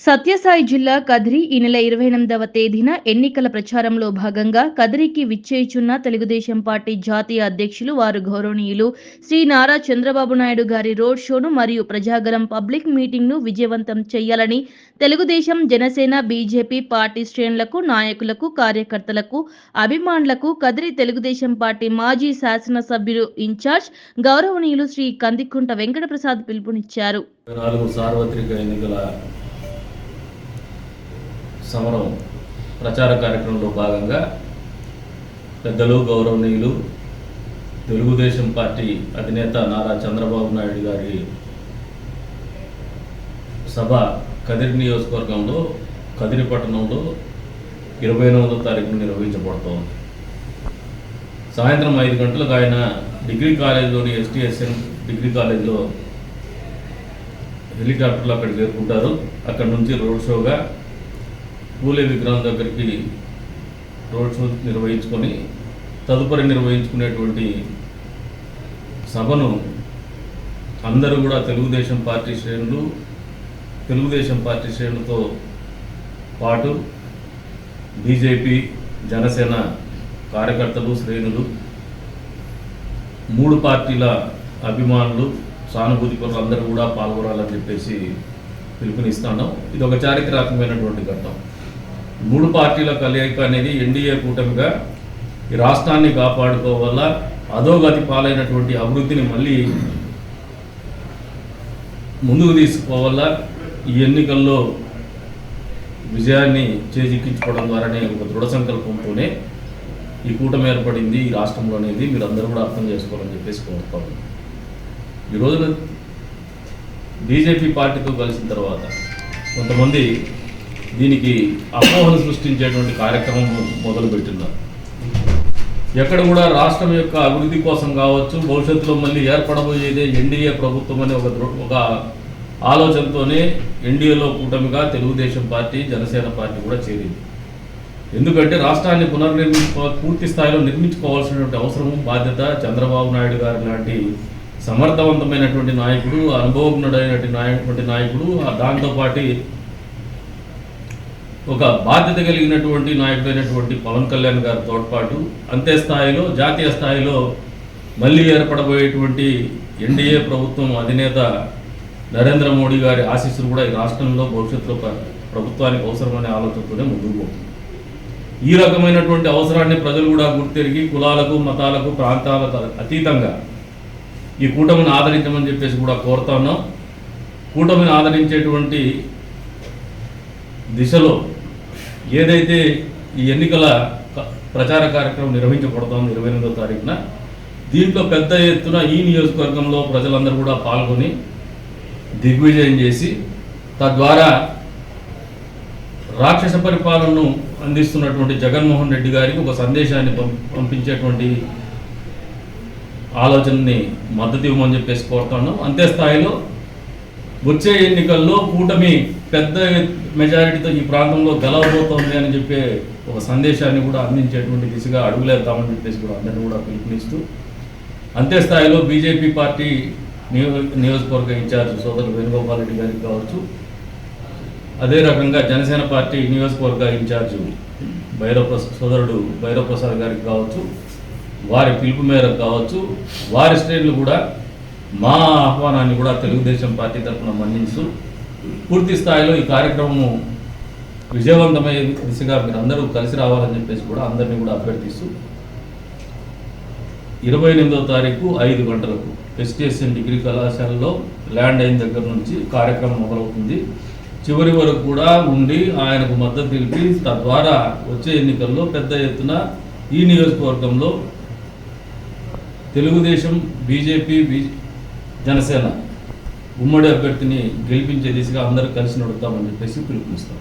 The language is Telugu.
సత్యసాయి జిల్లా కదిరి ఈ నెల ఇరవై ఎనిమిదవ తేదీన ఎన్నికల ప్రచారంలో భాగంగా కదిరికి విచ్చేయుచున్న తెలుగుదేశం పార్టీ జాతీయ అధ్యక్షులు వారు గౌరవనీయులు శ్రీ నారా చంద్రబాబు నాయుడు గారి రోడ్ షోను మరియు ప్రజాగరం పబ్లిక్ మీటింగ్ను విజయవంతం చేయాలని తెలుగుదేశం జనసేన బీజేపీ పార్టీ శ్రేణులకు నాయకులకు కార్యకర్తలకు అభిమానులకు కదిరి తెలుగుదేశం పార్టీ మాజీ శాసనసభ్యులు ఇన్ఛార్జ్ గౌరవనీయులు శ్రీ కందికుంట వెంకటప్రసాద్ పిలుపునిచ్చారు. సార్వత్రిక ఎన్నికల సమరం ప్రచార కార్యక్రమంలో భాగంగా పెద్దలు గౌరవనీయులు తెలుగుదేశం పార్టీ అధినేత నారా చంద్రబాబు నాయుడు గారి సభ కదిరి నియోజకవర్గంలో కదిరి పట్టణంలో ఇరవై ఎనిమిదో తారీఖున నిర్వహించబడుతోంది. సాయంత్రం ఐదు గంటలకు ఆయన డిగ్రీ కాలేజీలోని ఎస్టీఎస్ఎన్ డిగ్రీ కాలేజీలో హెలికాప్టర్లో అక్కడికి చేరుకుంటారు. అక్కడ నుంచి రోడ్ షోగా పూలే విగ్రహం దగ్గరికి రోడ్ షో నిర్వహించుకొని తదుపరి నిర్వహించుకునేటువంటి సభను అందరూ కూడా తెలుగుదేశం పార్టీ శ్రేణులు తెలుగుదేశం పార్టీ శ్రేణులతో పాటు బీజేపీ జనసేన కార్యకర్తలు శ్రేణులు మూడు పార్టీల అభిమానులు సానుభూతిపరులు అందరూ కూడా పాల్గొనాలని చెప్పేసి పిలుపునిస్తాను. ఇది ఒక చారిత్రాత్మకమైనటువంటి ఘట్టం. మూడు పార్టీల కలయిక అనేది ఎన్డీఏ కూటమిగా ఈ రాష్ట్రాన్ని కాపాడుకోవాలా అధోగతి పాలైనటువంటి అభివృద్ధిని మళ్ళీ ముందుకు తీసుకుపోవాలా ఈ ఎన్నికల్లో విజయాన్ని చేజిక్కించుకోవడం ద్వారానే ఒక దృఢ సంకల్పంతోనే ఈ కూటమి ఏర్పడింది ఈ రాష్ట్రంలో అనేది మీరు అందరూ కూడా అర్థం చేసుకోవాలని చెప్పేసి కోరుతాను ఈ రోజున బీజేపీ పార్టీతో కలిసిన తర్వాత కొంతమంది దీనికి అపోహలు సృష్టించేటువంటి కార్యక్రమం మొదలుపెట్టున్నారు ఎక్కడ కూడా రాష్ట్రం యొక్క అభివృద్ధి కోసం కావచ్చు భవిష్యత్తులో మళ్ళీ ఏర్పడబోయేదే ఎన్డీఏ ప్రభుత్వం అనే ఒక ఒక ఆలోచనతోనే ఎన్డీఏలో కూటమిగా తెలుగుదేశం పార్టీ జనసేన పార్టీ కూడా చేరింది. ఎందుకంటే రాష్ట్రాన్ని పునర్నిర్మించుకో పూర్తి స్థాయిలో నిర్మించుకోవాల్సినటువంటి అవసరం బాధ్యత చంద్రబాబు నాయుడు గారి లాంటి సమర్థవంతమైనటువంటి నాయకుడు అనుభవజ్ఞుడైనటువంటి నాయకుడు దాంతోపాటు ఒక బాధ్యత కలిగినటువంటి నాయకుడైనటువంటి పవన్ కళ్యాణ్ గారి తోడ్పాటు అంతే స్థాయిలో జాతీయ స్థాయిలో మళ్ళీ ఏర్పడబోయేటువంటి ఎన్డీఏ ప్రభుత్వం అధినేత నరేంద్ర మోడీ గారి ఆశీస్సులు కూడా ఈ రాష్ట్రంలో భవిష్యత్తులో ప్రభుత్వానికి అవసరమనే ఆలోచనతోనే ముందుకు పోతుంది. ఈ రకమైనటువంటి అవసరాన్ని ప్రజలు కూడా గుర్తిరిగి కులాలకు మతాలకు ప్రాంతాలకు అతీతంగా ఈ కూటమిని ఆదరించమని చెప్పేసి కూడా కోరుతా ఉన్నాం. కూటమిని ఆదరించేటువంటి దిశలో ఏదైతే ఈ ఎన్నికల ప్రచార కార్యక్రమం నిర్వహించబడుతోంది ఇరవై ఎనిమిదో తారీఖున దీంట్లో పెద్ద ఎత్తున ఈ నియోజకవర్గంలో ప్రజలందరూ కూడా పాల్గొని దిగ్విజయం చేసి తద్వారా రాక్షస పరిపాలనను అందిస్తున్నటువంటి జగన్మోహన్ రెడ్డి గారికి ఒక సందేశాన్ని పం- పంపించేటువంటి ఆలోచనని మద్దతు ఇవ్వమని చెప్పేసి కోరుతాను అంతే స్థాయిలో వచ్చే ఎన్నికల్లో కూటమి పెద్ద మెజారిటీతో ఈ ప్రాంతంలో గెలవబోతోంది అని చెప్పే ఒక సందేశాన్ని కూడా అందించేటువంటి దిశగా అడుగులేద్దామని చెప్పేసి కూడా అందరినీ కూడా పిలుపునిస్తూ అంతే స్థాయిలో బీజేపీ పార్టీ నియో నియోజకవర్గ ఇన్ఛార్జ్ సోదరు వేణుగోపాల్ రెడ్డి గారికి కావచ్చు అదే రకంగా జనసేన పార్టీ నియోజకవర్గ ఇన్ఛార్జ్ భైరవ సోదరుడు భైరవ ప్రసాద్ గారికి కావచ్చు వారి పిలుపు మేరకు కావచ్చు వారి శ్రేణులు కూడా మా ఆహ్వానాన్ని కూడా తెలుగుదేశం పార్టీ తరఫున మన్నిస్తూ పూర్తి స్థాయిలో ఈ కార్యక్రమం విజయవంతమయ్యే దిశగా మీరు అందరూ కలిసి రావాలని చెప్పేసి కూడా అందరినీ కూడా అభ్యర్థిస్తూ ఇరవై ఎనిమిదవ తారీఖు ఐదు గంటలకు ఎస్టీఎస్ఎన్ డిగ్రీ కళాశాలలో ల్యాండ్ అయిన దగ్గర నుంచి కార్యక్రమం మొదలవుతుంది. చివరి వరకు కూడా ఉండి ఆయనకు మద్దతు తెలిపి తద్వారా వచ్చే ఎన్నికల్లో పెద్ద ఎత్తున ఈ నియోజకవర్గంలో తెలుగుదేశం బీజేపీ బీ జనసేన ఉమ్మడి అభ్యర్థిని గెలిపించే దిశగా అందరూ కలిసి నడుద్దామని చెప్పేసి పిలుపునిస్తాం.